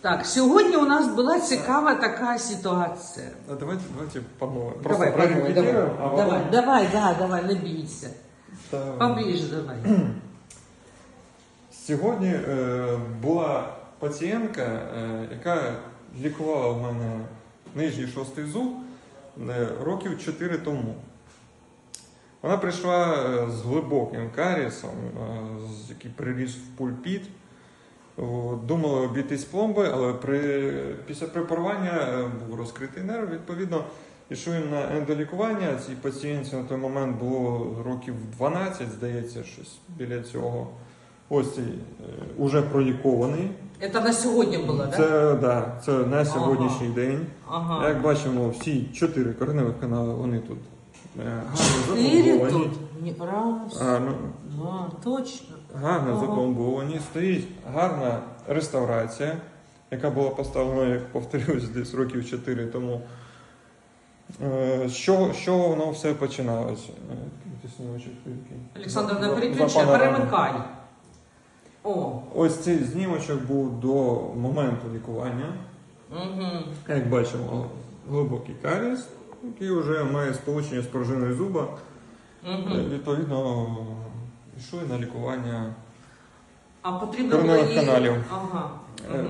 Так, сьогодні у нас була цікава така ситуація. А давайте, давайте по новой. Давай, давай, давай, а потом- давай, давай, да, давай, не бійся. Та- Поближе давай. Сьогодні е, була пацієнтка, е, яка лікувала в мене нижній шостий зуб е, років 4 тому. Вона прийшла е, з глибоким карієсом, е, з- який переріс в пульпіт. Думали обійтись пломби, але при, після препарування е, був розкритий нерв. Відповідно, пішов на ендолікування. Цій пацієнтці на той момент було років 12, здається, щось біля цього. Ось цей е, уже пролікований. Це на сьогодні було, так? Це, да, це на сьогоднішній день. Ага. Як бачимо, всі чотири кореневих канали вони тут Чотири запломбовані. тут. Ні, Раз, Гарно, два, точно. гарно Ага. запломбовані. Стоїть гарна реставрація, яка була поставлена, як повторюсь, десь років 4 тому. Е, З чого, з чого воно все починалося? Е. Олександр, не перемикай. О, Ось цей знімочок був до моменту лікування. угу. Як бачимо, глибокий карієс, який вже має сполучення з пружиною зуба. Угу. Відповідно, йшли на лікування. А потрібно було її... каналів. Ага. Е,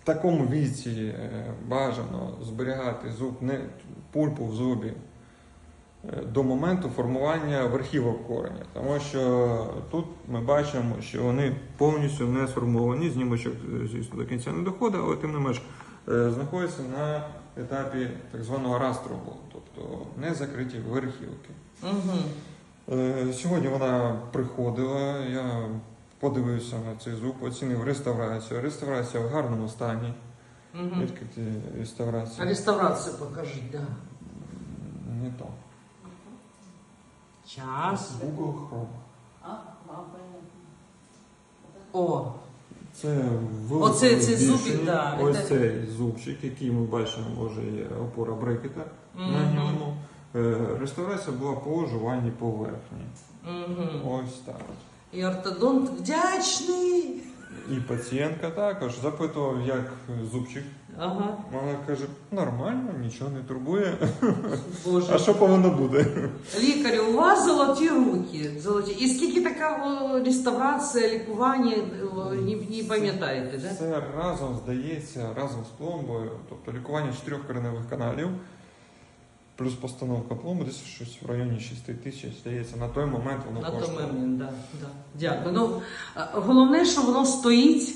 В такому віці е, бажано зберігати зуб, не пульпу в зубі е, до моменту формування верхівок кореня. Тому що тут ми бачимо, що вони повністю не сформовані, знімочок, е, звісно, до кінця не доходить, але тим не менш знаходяться на етапі так званого раструбу, тобто не закриті верхівки. Угу. Е, Сьогодні вона приходила, я подивився на цей зуб, оцінив реставрацію. Реставрація в гарному стані. Угу. Відкриті реставрація. Реставрацію покажіть, да. Не то. Час. Google Chrome. О, Це Оце цей зубик, да, Ось це- цей зубчик, який ми бачимо, може є опора брекета на Мгм. ньому. Е, Реставрація була по оживанні поверхні. угу. Ось так. І ортодонт вдячний. І пацієнтка також запитував, як зубчик. Ага, Вона каже, нормально, нічого не турбує. Боже. А що повинно бути? Лікарю, у вас золоті руки. Золоті. І скільки така реставрація, лікування, не, не пам'ятаєте, да? Це разом здається, разом з пломбою, тобто лікування чотирьох кореневих каналів, плюс постановка пломби, десь щось в районі 6 тисяч, здається, на той момент воно На той коштує. момент, да, да. Дякую. Ну, а, головне, що воно стоїть